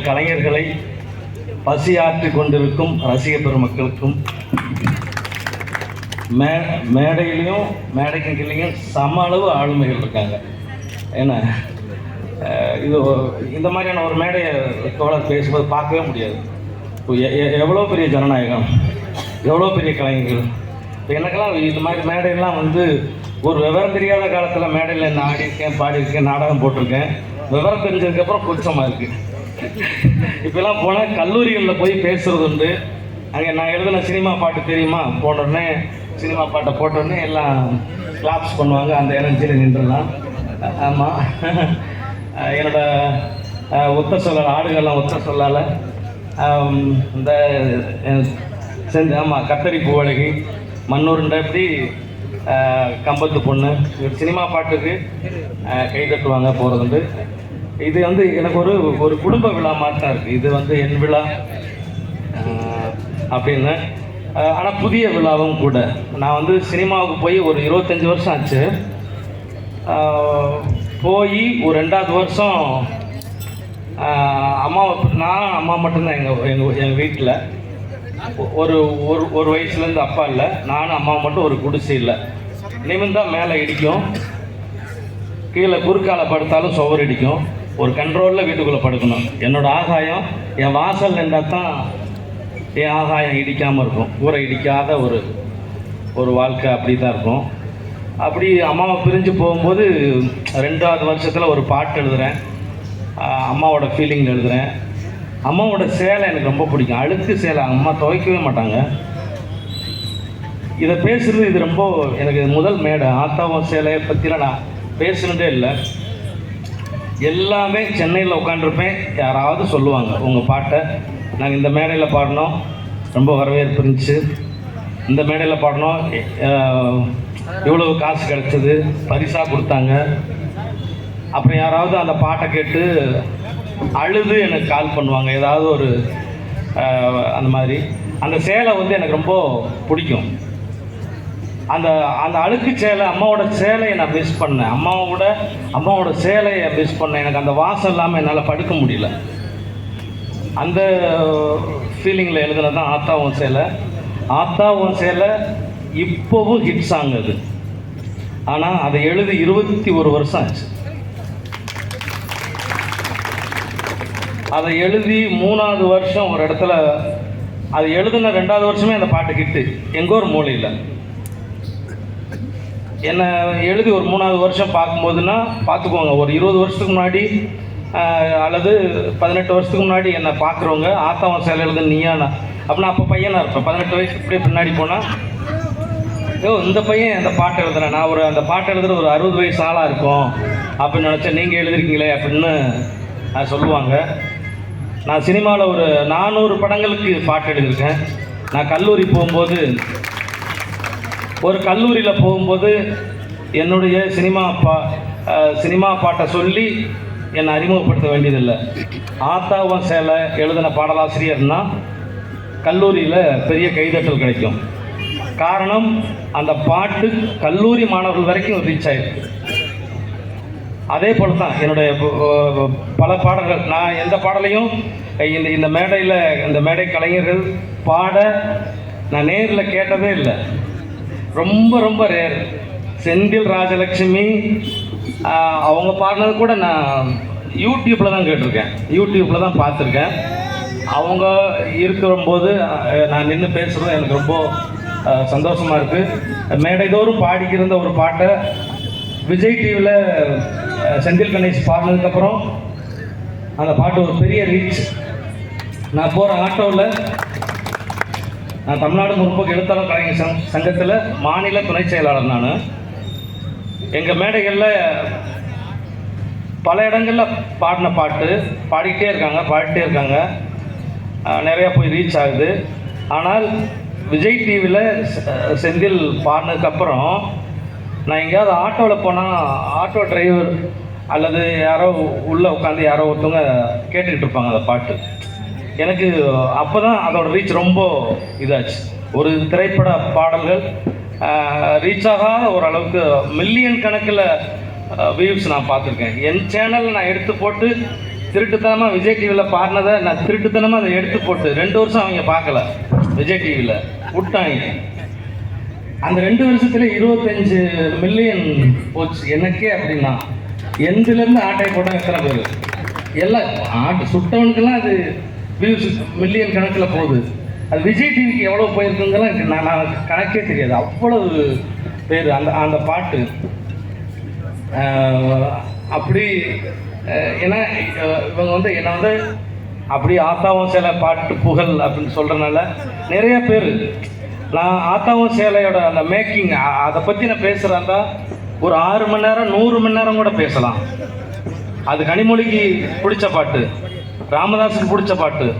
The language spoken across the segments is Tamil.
எங்கள் கலைஞர்களை பசியாற்றி கொண்டிருக்கும் ரசிக பெருமக்களுக்கும் மே மேடையிலையும் மேடைக்கு கிள்ளையும் சம அளவு ஆளுமைகள் இருக்காங்க. ஏன்னா இது இந்த மாதிரியான ஒரு மேடையை தோழர் பேசும்போது பார்க்கவே முடியாது. இப்போ எ- எவ்வளோ பெரிய ஜனநாயகம்? எவ்வளோ பெரிய கலைஞர்கள்? இப்போ எனக்கெல்லாம் இந்த மாதிரி மேடையெல்லாம் வந்து ஒரு விவரம் தெரியாத காலத்தில் மேடையில் நான் ஆடியிருக்கேன் பாடியிருக்கேன் நாடகம் போட்டிருக்கேன். விவரம் தெரிஞ்சதுக்கப்புறம் கூச்சமாக இருக்குது இப்போல்லாம் போனால் கல்லூரிகளில் போய் பேசுறது உண்டு. அங்கே நான் எழுதின சினிமா பாட்டு தெரியுமா? போனோடனே சினிமா பாட்டை போட்டோடனே எல்லாம் கிளாப்ஸ் பண்ணுவாங்க. அந்த எனர்ஜியில் நின்றுலாம். ஆமாம் என்னோட ஒத்த சொல்லல் ஆடுகள்லாம் ஒத்த சொல்லால. இந்த செஞ்சு ஆமாம் கத்தரி பூவழகி மண்ணூருண்ட எப்படி கம்பத்து பொண்ணு சினிமா பாட்டுக்கு கை தட்டுவாங்க வந்து இது வந்து எனக்கு ஒரு ஒரு குடும்ப விழா மாதிரி தான் இருக்குது இது வந்து என் விழா அப்படின்னு. ஆனால் புதிய விழாவும் கூட. நான் வந்து சினிமாவுக்கு போய் ஒரு இருபத்தஞ்சி வருஷம் ஆச்சு. போய் ஒரு ரெண்டாவது வருஷம் அம்மாவை நான் அம்மா மட்டும்தான் எங்கள் எங்கள் எங்கள் வீட்டில் ஒரு ஒரு ஒரு வயசுலேருந்து அப்பா இல்லை. நானும் அம்மா மட்டும் ஒரு குடிசை இல்லை. நிமிந்தா மேலே இடிக்கும். கீழே குறுக்கால படுத்தாலும் சுவர் இடிக்கும். ஒரு கண்ட்ரோலில் வீட்டுக்குள்ளே படுக்கணும். என்னோட ஆகாயம் என் வாசல் நின்றால் தான் என் ஆகாயம் இடிக்காமல் இருக்கும். ஊரை இடிக்காத ஒரு ஒரு வாழ்க்கை அப்படி தான் இருக்கும். அப்படி அம்மாவை பிரிஞ்சு போகும்போது ரெண்டாவது வருஷத்தில் ஒரு பாட்டு எழுதுகிறேன் அம்மாவோட ஃபீலிங் எழுதுகிறேன் அம்மாவோட சேலை எனக்கு ரொம்ப பிடிக்கும். அழுக்கு சேலை. அம்மா துவைக்கவே மாட்டாங்க. இதை பேசுகிறது இது ரொம்ப எனக்கு முதல் மேடை. ஆத்தாவும் சேலையை பற்றிலாம் நான் பேசுனதே இல்லை. எல்லாமே சென்னையில் உட்காந்துருப்பேன் யாராவது சொல்லுவாங்க. உங்கள் பாட்டை நாங்கள் இந்த மேடையில் பாடினோம் ரொம்ப வரவேற்பு இருந்துச்சு. இந்த மேடையில் பாடினோம் இவ்வளவு காசு கிடச்சிது. பரிசாக கொடுத்தாங்க. அப்புறம் யாராவது அந்த பாட்டை கேட்டு அழுது எனக்கு கால் பண்ணுவாங்க. ஏதாவது ஒரு அந்த மாதிரி. அந்த சேலை வந்து எனக்கு ரொம்ப பிடிக்கும். அந்த அந்த அழுக்கு சேலை அம்மாவோட சேலையை நான் மிஸ் பண்ணேன். அம்மாவோட அம்மாவோட சேலையை மிஸ் பண்ணேன். எனக்கு அந்த வாசம் இல்லாமல் என்னால் படுக்க முடியல. அந்த ஃபீலிங்கில் எழுதுனது தான் ஆத்தாவும் சேலை. ஆத்தாவும் சேலை இப்போவும் ஹிட் சாங் அது. ஆனால் அதை எழுதி இருபத்தி ஒரு வருஷம் ஆச்சு. அதை எழுதி மூணாவது வருஷம் ஒரு இடத்துல அது எழுதின ரெண்டாவது வருஷமே அந்த பாட்டு கிட்டு எங்கோ ஒரு மூலையில். என்னை எழுதி ஒரு மூணாவது வருஷம் பார்க்கும்போதுன்னா பார்த்துக்கோங்க. ஒரு இருபது வருஷத்துக்கு முன்னாடி அல்லது பதினெட்டு வருஷத்துக்கு முன்னாடி என்னை பார்க்குறவங்க ஆத்தாவன் சேலை எழுது நீயானா? அப்போ நான் அப்போ பையனாக இருப்பேன். பதினெட்டு வயசு இப்படியே பின்னாடி போனால் ஐயோ இந்த பையன் அந்த பாட்டு எழுதுறேன் நான் ஒரு அந்த பாட்டு எழுதுகிற ஒரு அறுபது வயசு ஆளாக இருக்கும். அப்படின்னு நினச்சேன் நீங்கள் எழுதிருக்கீங்களே அப்படின்னு நான் சொல்லுவாங்க. நான் சினிமாவில் ஒரு நானூறு படங்களுக்கு பாட்டு எழுதியிருக்கேன். நான் கல்லூரி போகும்போது ஒரு கல்லூரியில் போகும்போது என்னுடைய சினிமா பா சினிமா பாட்டை சொல்லி என்னை அறிமுகப்படுத்த வேண்டியதில்லை. ஆத்தாவன் சேலை எழுதின பாடலாசிரியர்னா கல்லூரியில் பெரிய கைதட்டல் கிடைக்கும். காரணம் அந்த பாட்டு கல்லூரி மாணவர்கள் வரைக்கும் ரீச் ஆயிருக்கு. அதே போல தான் என்னுடைய பல பாடல்கள். நான் எந்த பாடலையும் இந்த இந்த மேடையில் இந்த மேடை கலைஞர்கள் பாட நான் நேரில் கேட்டதே இல்லை. ரொம்ப ரொம்ப ரேர் செந்தில் ராஜலட்சுமி அவங்க பாடினது கூட நான் யூடியூப்பில் தான் கேட்டிருக்கேன். யூடியூப்பில் தான் பார்த்துருக்கேன். அவங்க இருக்கிறபோது நான் நின்று பேசுகிறது எனக்கு ரொம்ப சந்தோஷமாக இருக்குது மேடைதோறும் பாடிக்கிருந்த ஒரு பாட்டை விஜய் டிவியில் செந்தில் கணேஷ் பாடினதுக்கப்புறம் அந்த பாட்டு ஒரு பெரிய ரீச் நான் போகிற ஆட்டோவில் நான் தமிழ்நாடு முற்போக்கு எழுத்தாளர் கலைஞர் சங் சங்கத்தில் மாநில துணை செயலாளர் நான். எங்கள் மேடைகளில் பல இடங்களில் பாடின பாட்டு பாடிக்கிட்டே இருக்காங்க பாடிட்டே இருக்காங்க. நிறையா போய் ரீச் ஆகுது. ஆனால் விஜய் டிவியில் செந்தில் பாடினதுக்கப்புறம் நான் எங்கேயாவது ஆட்டோவில் போனால் ஆட்டோ டிரைவர் அல்லது யாரோ உள்ளே உட்காந்து யாரோ ஒருத்தவங்க கேட்டுக்கிட்டு இருப்பாங்க அந்த பாட்டு. எனக்கு அப்போ தான் அதோட ரீச் ரொம்ப இதாச்சு. ஒரு திரைப்பட பாடல்கள் ரீச் ஆகாத ஓரளவுக்கு மில்லியன் கணக்கில் வியூஸ் நான் பார்த்துருக்கேன். என் சேனல் நான் எடுத்து போட்டு திருட்டுத்தனமாக விஜய் டிவியில் பாடினதை நான் திருட்டுத்தனமாக அதை எடுத்து போட்டு ரெண்டு வருஷம் அவங்க பார்க்கல. விஜய் டிவியில் விட்டாங்க. அந்த ரெண்டு வருஷத்துல இருபத்தஞ்சு மில்லியன் போச்சு. எனக்கே அப்படின்னா எந்திலேருந்து ஆட்டை போட்டால் எத்தனை பேர்? எல்லாம் ஆட்டு சுட்டவனுக்கெல்லாம் அது வியூஸ் மில்லியன் கணக்கில் போகுது. அது விஜய் டிவிக்கு எவ்வளோ போயிருக்குங்கெல்லாம் நான் நான் கணக்கே தெரியாது. அவ்வளவு பேர். அந்த அந்த பாட்டு. அப்படி ஏன்னா இவங்க வந்து என்னை வந்து அப்படி ஆத்தாவும் சேலை பாட்டு புகழ் அப்படின்னு சொல்கிறனால நிறைய பேர். நான் ஆத்தாவும் சேலையோட அந்த மேக்கிங் அதை பற்றி நான் பேசுகிறதா ஒரு ஆறு மணி நேரம் நூறு மணி நேரம் கூட பேசலாம். அது கனிமொழிக்கு பிடிச்ச பாட்டு. ராமதாஸுக்கு பிடிச்ச பாட்டு.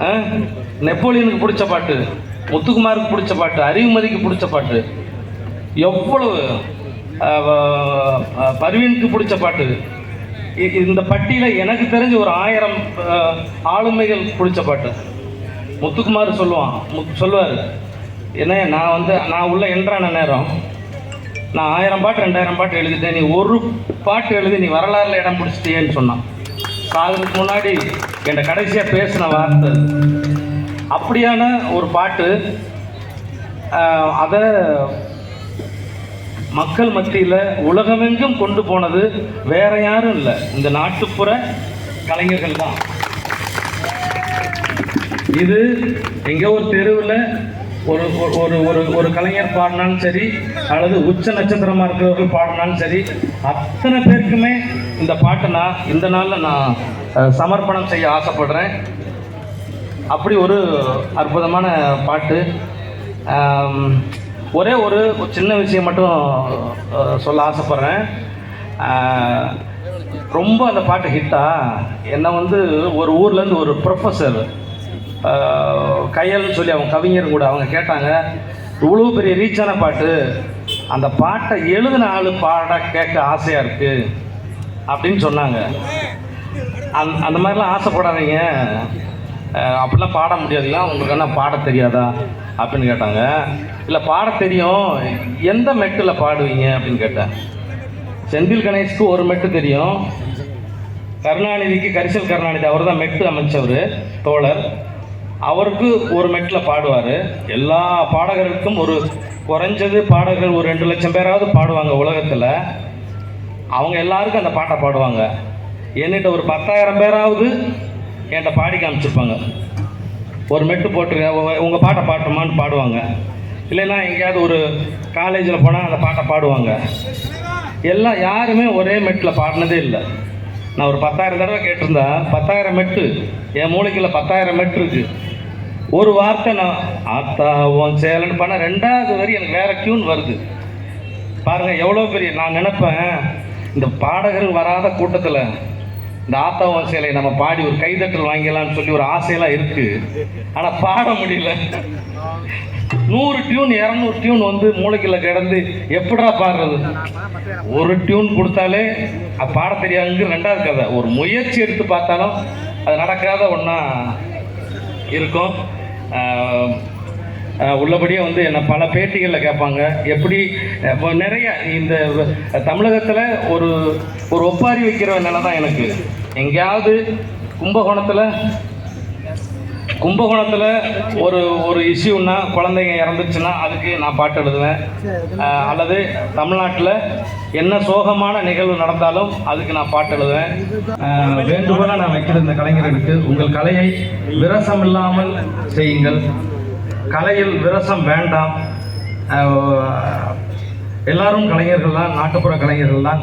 ஆ? நெப்போலியனுக்கு பிடிச்ச பாட்டு. முத்துக்குமாருக்கு பிடிச்ச பாட்டு. அறிவுமதிக்கு பிடிச்ச பாட்டு. எவ்வளவு பர்வீனுக்கு பிடிச்ச பாட்டு. இ- இந்த பட்டியில் எனக்கு தெரிஞ்ச ஒரு ஆயிரம் ஆளுமைகள் பிடிச்ச பாட்டு. முத்துக்குமார் சொல்லுவான். முத் சொல்லுவார். என்ன நான் வந்து நான் உள்ள என்றான நேரம். நான் ஆயிரம் பாட்டு ரெண்டாயிரம் பாட்டு எழுதிட்டேன். நீ ஒரு பாட்டு எழுதி நீ வரலாறுல இடம் பிடிச்சிட்டியேன்னு சொன்னான். சாகிறதுக்கு முன்னாடி என்கிட்ட கடைசியாக பேசின வார்த்தை. அப்படியான ஒரு பாட்டு அதை மக்கள் மத்தியில் உலகமெங்கும் கொண்டு போனது வேற யாரும் இல்லை. இந்த நாட்டுப்புற கலைஞர்கள் தான். இது எங்கே ஒரு தெருவில் ஒரு- ஒரு ஒரு ஒரு கலைஞர் பாடினாலும் சரி அல்லது உச்ச நட்சத்திரமாக இருக்கிறவர்கள் பாடினாலும் சரி அத்தனை பேருக்குமே இந்த பாட்டை நான் இந்த நாளில் நான் சமர்ப்பணம் செய்ய ஆசைப்படுறேன். அப்படி ஒரு அற்புதமான பாட்டு. ஒரே ஒரு சின்ன விஷயம் மட்டும் சொல்ல ஆசைப்பட்றேன். ரொம்ப அந்த பாட்டு ஹிட்டா? என்னை வந்து ஒரு ஊர்லேருந்து ஒரு ப்ரொஃபஸர் கையல்னு சொல்லி அவங்க கவிஞர் கூட அவங்க கேட்டாங்க இவ்வளோ பெரிய ரீச்சான பாட்டு. அந்த பாட்டை எழுதின ஆள் பாட கேட்க ஆசையாக இருக்குது அப்படின்னு சொன்னாங்க. அந் அந்த மாதிரிலாம் ஆசைப்படாதீங்க. அப்படிலாம் பாட முடியாதுயா உங்களுக்கு என்ன பாட தெரியாதா? அப்படின்னு கேட்டாங்க. இல்லை பாட தெரியும். எந்த மெட்டில் பாடுவீங்க? அப்படின்னு கேட்டேன். செந்தில் கணேஷ்க்கு ஒரு மெட்டு தெரியும். கருணாநிதிக்கு கரிசல் கருணாநிதி அவர் தான் மெட்டு அமைச்சவர் தோழர். அவருக்கு ஒரு மெட்டில் பாடுவார். எல்லா பாடகர்களுக்கும் ஒரு குறைஞ்சது பாடகர்கள் ஒரு ரெண்டு லட்சம் பேராவது பாடுவாங்க உலகத்தில். அவங்க எல்லாருக்கும் அந்த பாட்டை பாடுவாங்க. என்கிட்ட ஒரு பத்தாயிரம் பேராவது என்கிட்ட பாடி காமிச்சிருப்பாங்க. ஒரு மெட்டு போட்டுருங்க உங்கள் பாட்டை பாட்டுமான்னு பாடுவாங்க. இல்லைன்னா எங்கேயாவது ஒரு காலேஜில் போனால் அந்த பாட்டை பாடுவாங்க. எல்லாம் யாருமே ஒரே மெட்டில் பாடினதே இல்லை. நான் ஒரு பத்தாயிரம் தடவை கேட்டிருந்தா பத்தாயிரம் மெட்டு என் மூளைக்கில் பத்தாயிரம் மெட்டு இருக்கு. ஒரு வார்த்தை நான் ஆத்தா உன் சேலன்னு பண்ண ரெண்டாவது வரி எனக்கு வேற டியூன் வருது. பாருங்கள் எவ்வளோ பெரிய நான் நினப்பேன் இந்த பாடகர்கள் வராத கூட்டத்தில் இந்த ஆத்தவ சேலை நம்ம பாடி ஒரு கைதட்டல் வாங்கிடலாம்னு சொல்லி ஒரு ஆசையெல்லாம் இருக்கு. ஆனால் பாட முடியல. நூறு டியூன் இரநூறு டியூன் வந்து மூளைக்குள்ள கிடந்து எப்படா பாடுறது? ஒரு டியூன் கொடுத்தாலே அது பாட தெரியாதுங்க ரெண்டாவது கதை. ஒரு முயற்சி எடுத்து பார்த்தாலும் அது நடக்காத ஒன்றா இருக்கும். உள்ளபடியே வந்து என்னை பல பேட்டிகளில் கேட்பாங்க. எப்படி நிறைய இந்த தமிழகத்தில் ஒரு ஒரு ஒப்பாரி வைக்கிற நிலை தான் எனக்கு. எங்கேயாவது கும்பகோணத்தில் கும்பகோணத்தில் ஒரு ஒரு இஷ்யூன்னா குழந்தைங்க இறந்துச்சுன்னா அதுக்கு நான் பாட்டு எழுதுவேன். அல்லது தமிழ்நாட்டில் என்ன சோகமான நிகழ்வு நடந்தாலும் அதுக்கு நான் பாட்டு எழுதுவேன். வேண்டுகோளாக நான் வைக்கிற இந்த கலைஞர்களுக்கு உங்கள் கலையை விரசம் இல்லாமல் செய்யுங்கள். கலையில் விரசம் வேண்டாம். எல்லாரும் கலைஞர்கள் தான் நாட்டுப்புற கலைஞர்கள் தான்.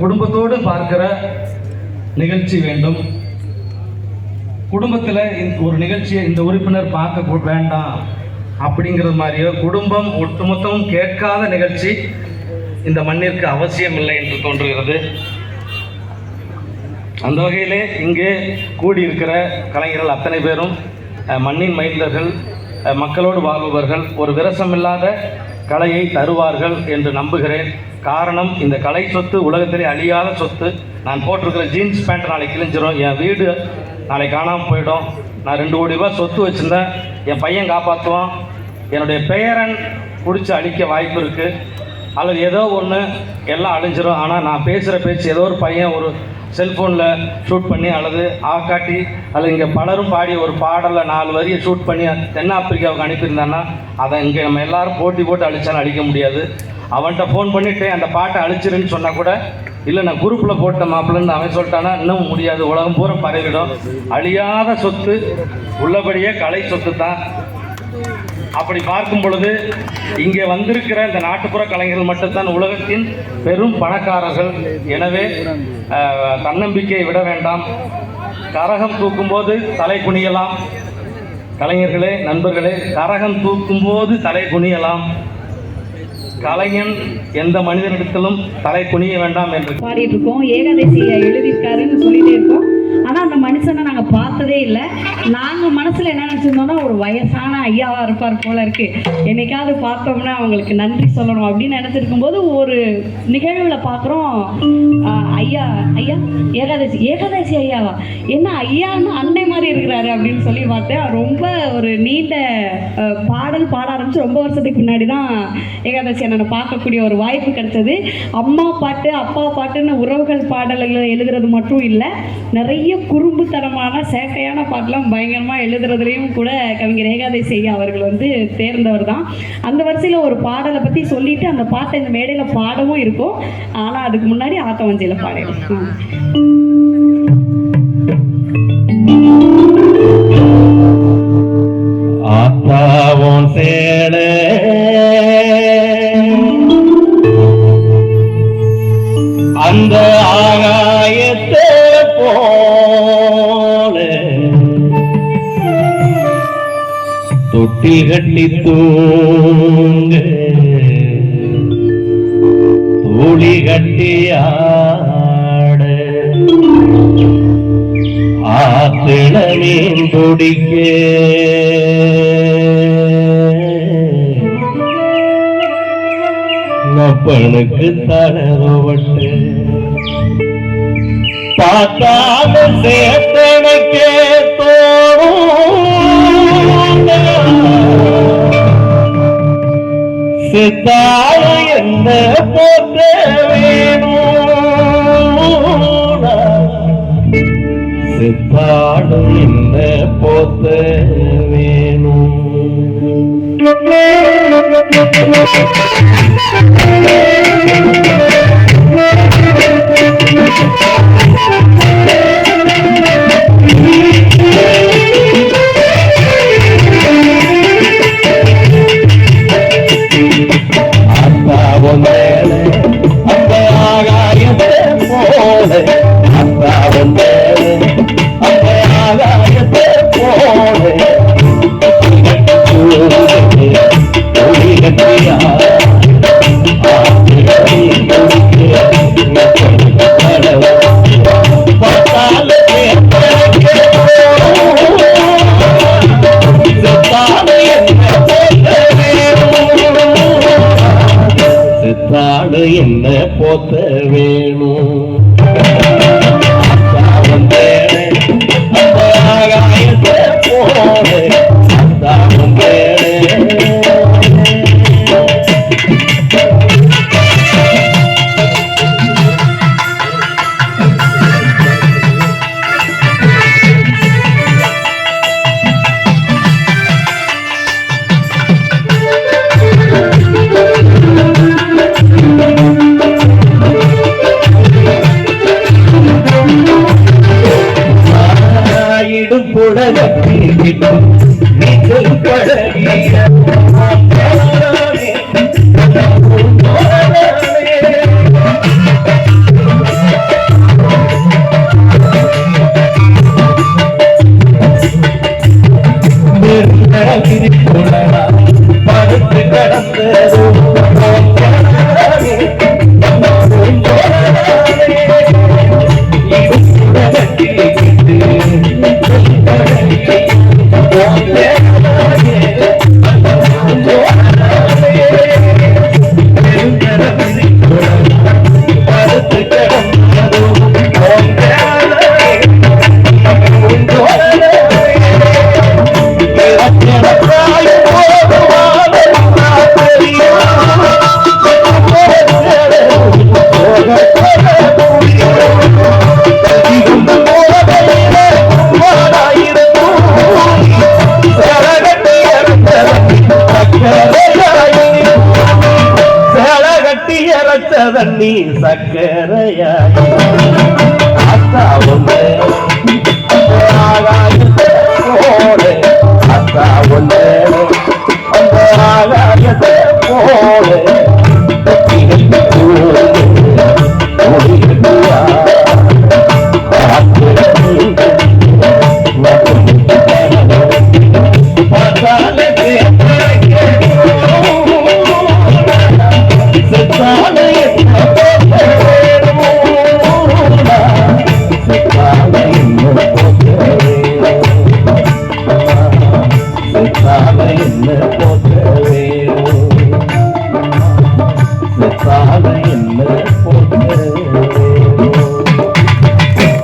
குடும்பத்தோடு பார்க்கிற நிகழ்ச்சி வேண்டும். குடும்பத்தில் ஒரு நிகழ்ச்சியை இந்த உறுப்பினர் பார்க்க வேண்டாம். அப்படிங்கிறது மாதிரியோ குடும்பம் ஒட்டுமொத்தமும் கேட்காத நிகழ்ச்சி இந்த மண்ணிற்கு அவசியம் இல்லை என்று தோன்றுகிறது. அந்த வகையிலே இங்கே கூடியிருக்கிற கலைஞர்கள் அத்தனை பேரும் மண்ணின் மைந்தர்கள் மக்களோடு வாழ்பவர்கள் ஒரு விரசமில்லாத கலையை தருவார்கள் என்று நம்புகிறேன். காரணம் இந்த கலை சொத்து உலகத்திலே அழியாத சொத்து. நான் போட்டிருக்கிற ஜீன்ஸ் பேண்ட் நாளைக்கு கிழிஞ்சிரும். என் வீடு நாளைக்கு காணாமல் போயிடும். நான் ரெண்டு கோடி ரூபாய் சொத்து வச்சுருந்தேன். என் பையன் காப்பாற்றுவான் என்னுடைய பெயரன் பிடிச்சி அழிக்க வாய்ப்பு இருக்குது அல்லது ஏதோ ஒன்று எல்லாம் அழிஞ்சிரும். ஆனால் நான் பேசுகிற பேச்சு ஏதோ ஒரு பையன் ஒரு செல்ஃபோனில் ஷூட் பண்ணி அல்லது ஆக்காட்டி அல்லது இங்கே பலரும் பாடிய ஒரு பாடலை நாலு வரியை ஷூட் பண்ணி தென்னாப்பிரிக்காவுக்கு அனுப்பியிருந்தான்னா அதை இங்கே நம்ம எல்லாரும் போட்டி போட்டு அழிச்சாலும் அழிக்க முடியாது. அவன்கிட்ட ஃபோன் பண்ணிவிட்டு அந்த பாட்டை அழிச்சிருன்னு சொன்னால் கூட இல்லை நான் குரூப்பில் போட்ட மாப்பிள்ளைன்னு அவன் சொல்லிட்டானா இன்னும் முடியாது. உலகம் பூரா பரவிடும். அழியாத சொத்து உள்ளபடியே கலை சொத்து தான் அப்படி பார்க்கும் பொழுது இங்கே வந்திருக்கிற இந்த நாட்டுப்புற கலைஞர்கள் மட்டும்தான் உலகத்தின் பெரும் பணக்காரர்கள். எனவே தன்னம்பிக்கையை விட வேண்டாம். கரகம் தூக்கும்போது தலை குனியலாம். கலைஞர்களே நண்பர்களே கரகம் தூக்கும்போது தலை குனியலாம். கலைஞன் எந்த மனிதனிடத்திலும் தலை குனிய வேண்டாம் என்று. பாடிட்டு இருக்கோம். ஏகாதசியை எழுதியிருக்காருன்னு சொல்லிட்டே இருக்கோம். மனுஷனை நாங்கள் பார்த்ததே இல்லை. நாங்கள் மனசில் என்ன நினச்சிருந்தோம்னா ஒரு வயசான ஐயாவாக இருப்பார் போல இருக்கு. என்னைக்காவது பார்த்தோம்னா அவங்களுக்கு நன்றி சொல்லணும் அப்படின்னு நினச்சிருக்கும் போது ஒரு நிகழ்வில் பார்க்குறோம் ஐயா ஐயா ஏகாதசி ஏகாதசி ஐயாவா? என்ன ஐயான்னு அன்னை மாதிரி இருக்கிறாரு அப்படின்னு சொல்லி பார்த்தேன். ரொம்ப ஒரு நீண்ட பாடல் பாட ஆரம்பிச்சு ரொம்ப வருஷத்துக்கு முன்னாடி தான் ஏகாதசி அண்ணனை பார்க்கக்கூடிய ஒரு வாய்ப்பு கிடைச்சது. அம்மா பாட்டு அப்பா பாட்டுன்னு உறவுகள் பாடல்களை எழுதுறது மட்டும் இல்லை நிறைய குறும்புத்தனமான சேட்டையான பாட்டெலாம் பயங்கரமாக எழுதுறதுலேயும் கூட கவிஞர் ஏகாதசி ஐயா அவர்கள் வந்து தேர்ந்தவர் தான். அந்த வரிசையில் ஒரு பாடலை பற்றி சொல்லிட்டு அந்த பாட்டை இந்த மேடையில் பாடவும் இருக்கும். ஆனால் அதுக்கு முன்னாடி ஆத்தவஞ்சியில் பாடிடும் ஆத்தாவும் சேல. அந்த ஆகாயத்தை தொட்டி கட்டி தூங்க தூளி கட்டி ஆட ஆத்திள மீன் பிடிக்க நப்பனுக்கு தரவட்டு பார்த்தாலும் சேர்த்தனக்கே. சித்தாள என்ன போத்த வேணும் சித்தாடு என்ன போத்த வேணும்? அத்தாவும் மேலே அந்த నిజం కడగ ನೀ ಸಕ್ಕ